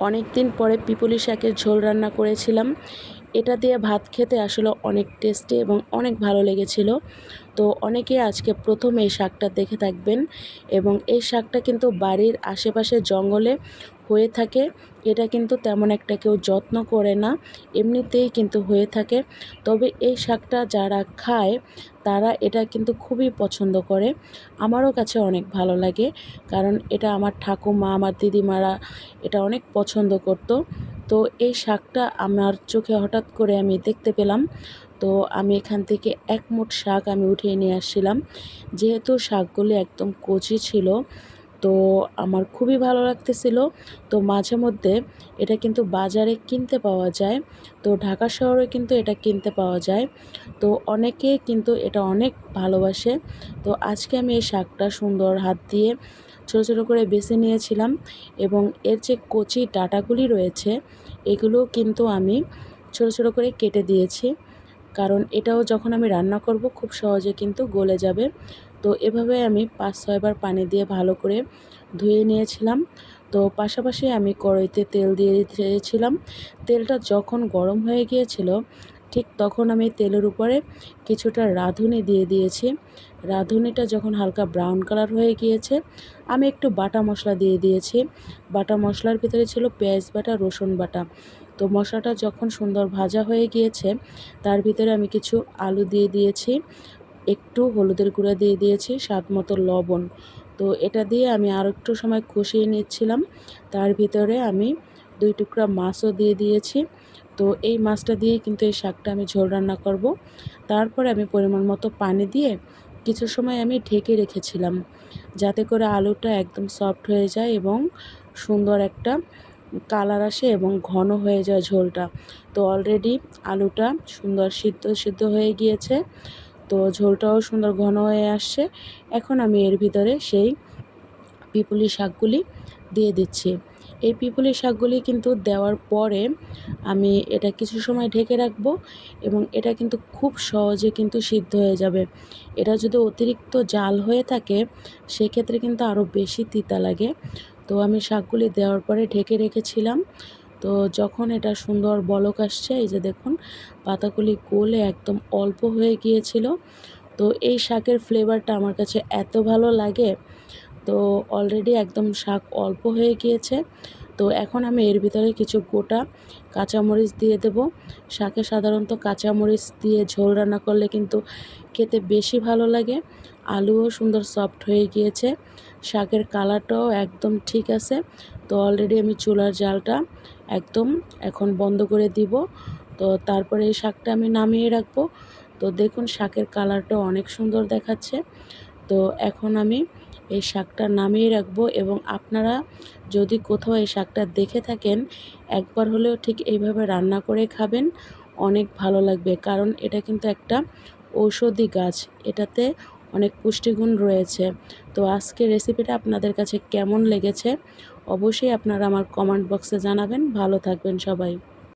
অনেক দিন পরে পিপুলি শাকের ঝোল রান্না করেছিলাম। এটা দিয়ে ভাত খেতে আসলে অনেক টেস্টি এবং অনেক ভালো লেগেছিল। তো অনেকে আজকে প্রথম এই শাকটা দেখে থাকবেন এবং এই শাকটা কিন্তু বাড়ির আশেপাশে জঙ্গলে হয়ে থাকে। এটা কিন্তু তেমন একটা কেউ যত্ন করে না, এমনিতেই কিন্তু হয়ে থাকে। তবে এই শাকটা যারা খায়, তারা এটা কিন্তু খুবই পছন্দ করে। আমারও কাছে অনেক ভালো লাগে, কারণ এটা আমার ঠাকুমা, আমার দিদিমারা এটা অনেক পছন্দ করতো। তো এই শাকটা আমার চোখে হঠাৎ করে আমি দেখতে পেলাম। তো আমি এখান থেকে এক মুঠ শাক আমি উঠিয়ে নিয়ে আসছিলাম। যেহেতু শাকগুলি একদম কচি ছিল তো আমার খুবই ভালো লাগতেছিল। তো মাঝে মধ্যে এটা কিন্তু বাজারে কিনতে পাওয়া যায়। তো ঢাকা শহরে কিন্তু এটা কিনতে পাওয়া যায়। তো অনেকে কিন্তু এটা অনেক ভালোবাসে। তো আজকে আমি এই শাকটা সুন্দর হাত দিয়ে ছোটো ছোটো করে বেছে নিয়েছিলাম এবং এর যে কচি ডাটাগুলি রয়েছে এগুলো কিন্তু আমি ছোটো ছোটো করে কেটে দিয়েছি। কারণ এটাও যখন আমি রান্না করব, খুব সহজে কিন্তু গলে যাবে। তো এভাবে আমি পাঁচ ছয়বার পানি দিয়ে ভালো করে ধুয়ে নিয়েছিলাম। তো পাশাপাশি আমি কড়াইতে তেল দিয়ে দিয়েছিলাম। তেলটা যখন গরম হয়ে গিয়েছিল, ঠিক তখন আমি তেলের উপরে কিছুটা রাঁধুনি দিয়ে দিয়েছি। রাঁধুনিটা যখন হালকা ব্রাউন কালার হয়ে গিয়েছে, আমি একটু বাটা মশলা দিয়ে দিয়েছি। বাটা মশলার ভিতরে ছিল পেঁয়াজ বাটা, রসুন বাটা। তো মশলাটা যখন সুন্দর ভাজা হয়ে গিয়েছে, তার ভিতরে আমি কিছু আলু দিয়ে দিয়েছি। একটু হলুদের গুঁড়া দিয়ে দিয়েছি, স্বাদ মতো লবণ। তো এটা দিয়ে আমি আর একটু সময় কষিয়ে নিচ্ছিলাম। তার ভিতরে আমি দুই টুকরা মাছও দিয়ে দিয়েছি। তো এই মাছটা দিয়ে কিন্তু এই শাকটা আমি ঝোল রান্না করব। তারপরে আমি পরিমাণ মতো পানি দিয়ে কিছু সময় আমি ঢেকে রেখেছিলাম, যাতে করে আলুটা একদম সফট হয়ে যায় এবং সুন্দর একটা কালার আসে এবং ঘন হয়ে যায় ঝোলটা। তো অলরেডি আলুটা সুন্দর সিদ্ধ সিদ্ধ হয়ে গিয়েছে। তো ঝোলটাও সুন্দর ঘন হয়ে আসছে। এখন আমি এর ভিতরে সেই পিপুলি শাকগুলি দিয়ে দিচ্ছি। এই পিপুলি শাকগুলি কিন্তু দেওয়ার পরে আমি এটা কিছু সময় ঢেকে রাখব এবং এটা কিন্তু খুব সহজে কিন্তু সিদ্ধ হয়ে যাবে। এটা যদি অতিরিক্ত জাল হয়ে থাকে, সেক্ষেত্রে কিন্তু আরও বেশি তিতা লাগে। তো আমি শাকগুলি দেওয়ার পরে ঢেকে রেখেছিলাম। তো যখন এটা সুন্দর বলক আসছে, এই যে দেখুন, পাতাগুলি গলে একদম অল্প হয়ে গিয়েছিল। তো এই শাকের ফ্লেভারটা আমার কাছে এত ভালো লাগে। তো অলরেডি একদম শাক অল্প হয়ে গিয়েছে। তো এখন আমি এর ভিতরে কিছু গোটা কাঁচামরিচ দিয়ে দেব। শাকে সাধারণত কাঁচামরিচ দিয়ে ঝোল রান্না করলে কিন্তু খেতে বেশি ভালো লাগে। আলুও সুন্দর সফট হয়ে গিয়েছে। শাকের কালারটাও একদম ঠিক আছে। তো অলরেডি আমি চুলার জালটা একদম এখন বন্ধ করে দিব। তো তারপরে এই শাকটা আমি নামিয়ে রাখব। তো দেখুন শাকের কালারটাও অনেক সুন্দর দেখাচ্ছে। তো এখন আমি এই শাকটা নামিয়ে রাখব এবং আপনারা যদি কোথাও এই শাকটা দেখে থাকেন, একবার হলেও ঠিক এইভাবে রান্না করে খাবেন। অনেক ভালো লাগবে। কারণ এটা কিন্তু একটা ঔষধি গাছ। এটাতে অনেক পুষ্টিগুণ রয়েছে। তো আজকে রেসিপিটা আপনাদের কাছে কেমন লেগেছে? অবশ্যই আপনারা আমার কমেন্ট বক্সে জানাবেন। ভালো থাকবেন সবাই।